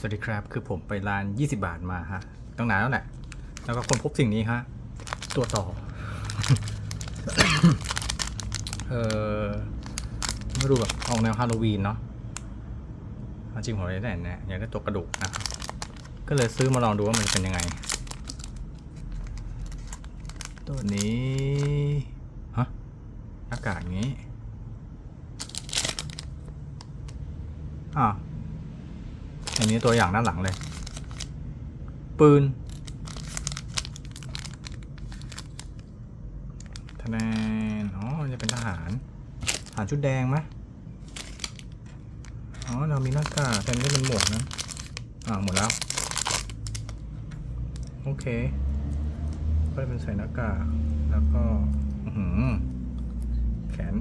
สวัสดีครับ คือผมไปร้าน 20 บาทมาฮะตั้งนานแล้วแหละ แล้วก็คนพบสิ่งนี้ฮะ ตัวต่อ เออไม่รู้แบบออกแนวฮาโลวีนเนาะเอาจริงผมเลยได้เนี่ยอยากได้ตัวกระดูกนะ ก็เลยซื้อมาลองดูว่ามันเป็นยังไง ตัวนี้ ฮะหน้ากากอย่างนี้ อ่าวอั นนี้ตัวอย่างด้านหลังเลย ปืนทนานอ๋อจะเป็นทหารทหารชุดแดงไหมอ๋อ เรามีหน้ากากแต่นี่เป็นหมวกนะอ่าหมดแล้ว โอเค ก็เป็นใส่หน้ากาก แล้วก็หืแขน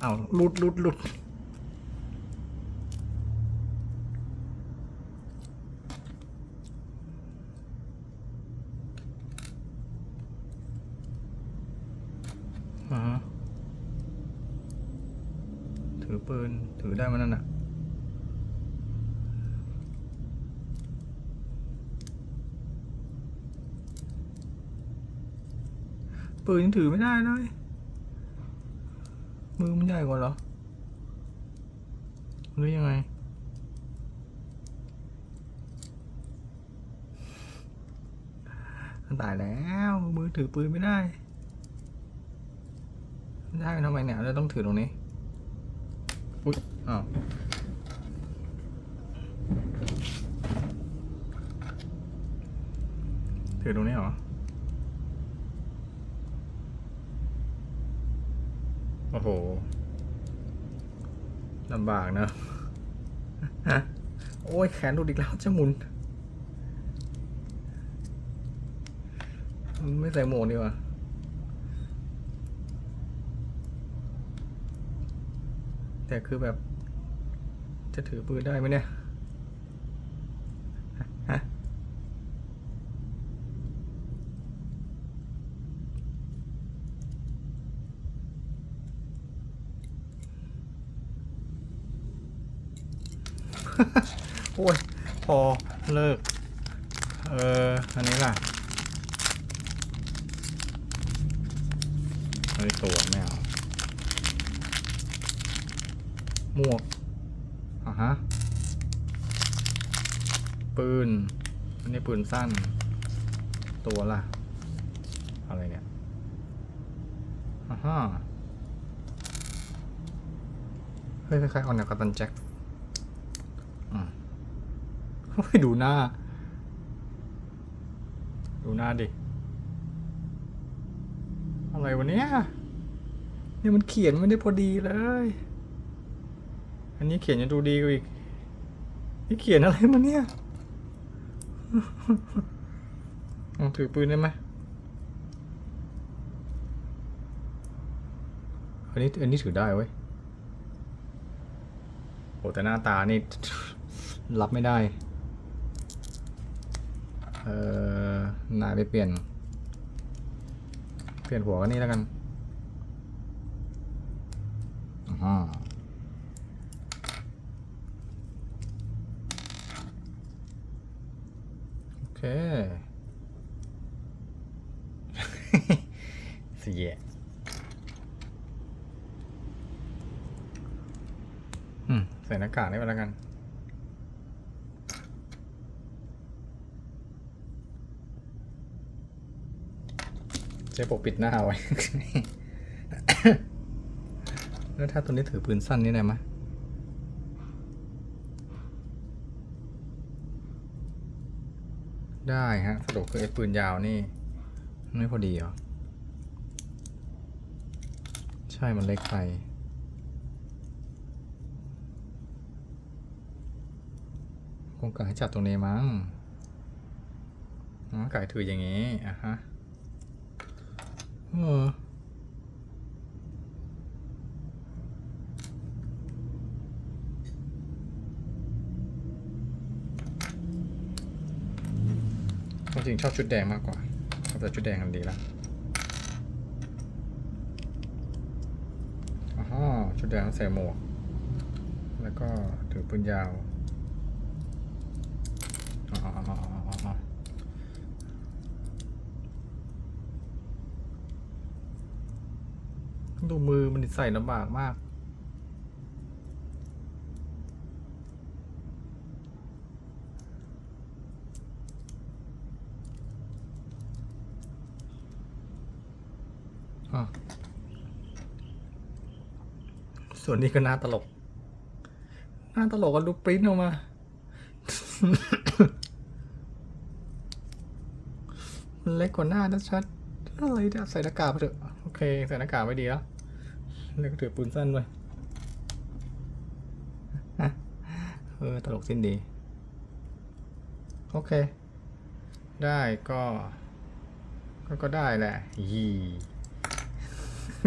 เอาวหลุดลุดลุด อ่าฮะถือปืน ถือได้มันนั่นน่ะปืนยังถือไม่ได้เลย มือมันใหญ่กว่าเหรอ หรือยังไง ตายแล้ว มือถือปืนไม่ได้ ได้ทำไมเนี่ยเราต้องถือตรงนี้ อุ๊ยอ้าวถือตรงนี้เหรอ โอ้โหลำบากนะโอ้ยแขนหลุดอีกแล้วจะหมุน ไม่ใส่หมวกดีกว่า แต่คือแบบ จะถือปืนได้ไหมเนี่ยฮะโอ้ยพอเลิก เออ อันนี้ล่ะเฮ้ตัวไม่เอา หมวกอะฮะ ปืนอันนี้ปืนสั้น ตัวล่ะ อะไรเนี่ยอ่าฮะเฮ้ยคล้ายๆออนแนวกัปตันแจ็คอืมเฮ้ยดูหน้า ดูหน้าดิ อะไรวะเนี่ยเนี่ยมันเขียนไม่ได้พอดีเลย อันนี้เขียนยังดูดีกว่าอีก นี่เขียนอะไรมาเนี่ยลองถือปืนได้ไหมอันนี้อันนี้ถือได้เว้ยโอ้แต่หน้าตานี่ รับไม่ได้ เอ่อนายไปเปลี่ยน เปลี่ยนหัวกันนี่แล้วกันอ่าโอ เคเสียอืม ใส่หน้ากากได้ไปแล้วกันใช้ปกปิดหน้าเอาไว้ แล้วถ้าตัวนี้ถือปืนสั้นนี่ได้ไหม ได้ฮะสรุปคือไอ้ปืนยาวนี่ ไม่พอดีเหรอ ใช่มันเล็กไปคงกะให้จับตรงนี้มั้งอ๋อไก่ถืออย่างงี้อะฮะเออความ จริงชอบชุดแดงมากกว่าแต่ชุดแดงกันดีละอ๋อชุดแดงใส่หมวก แล้วก็ถือปืนยาวอ๋ออ๋ออ๋ออ๋ออ๋อดูมือมันใส่ลำบากมาก ส่วนนี้ก็น่าตลก น่าตลกกันดูปริ้นออกมา เล็กกว่าหน้านะชัด อะไรเนี่ยใส่หน้ากากไปเถอะ โอเค ใส่หน้ากากไว้ดีแล้วแล้วก็ถือปืนสั้นด้วยเออ ตลกสิ้นดี โอเค ได้ก็ ก็ได้แหละยี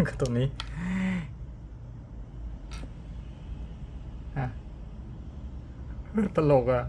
ก็ตรงนี้ฮะตลกอะ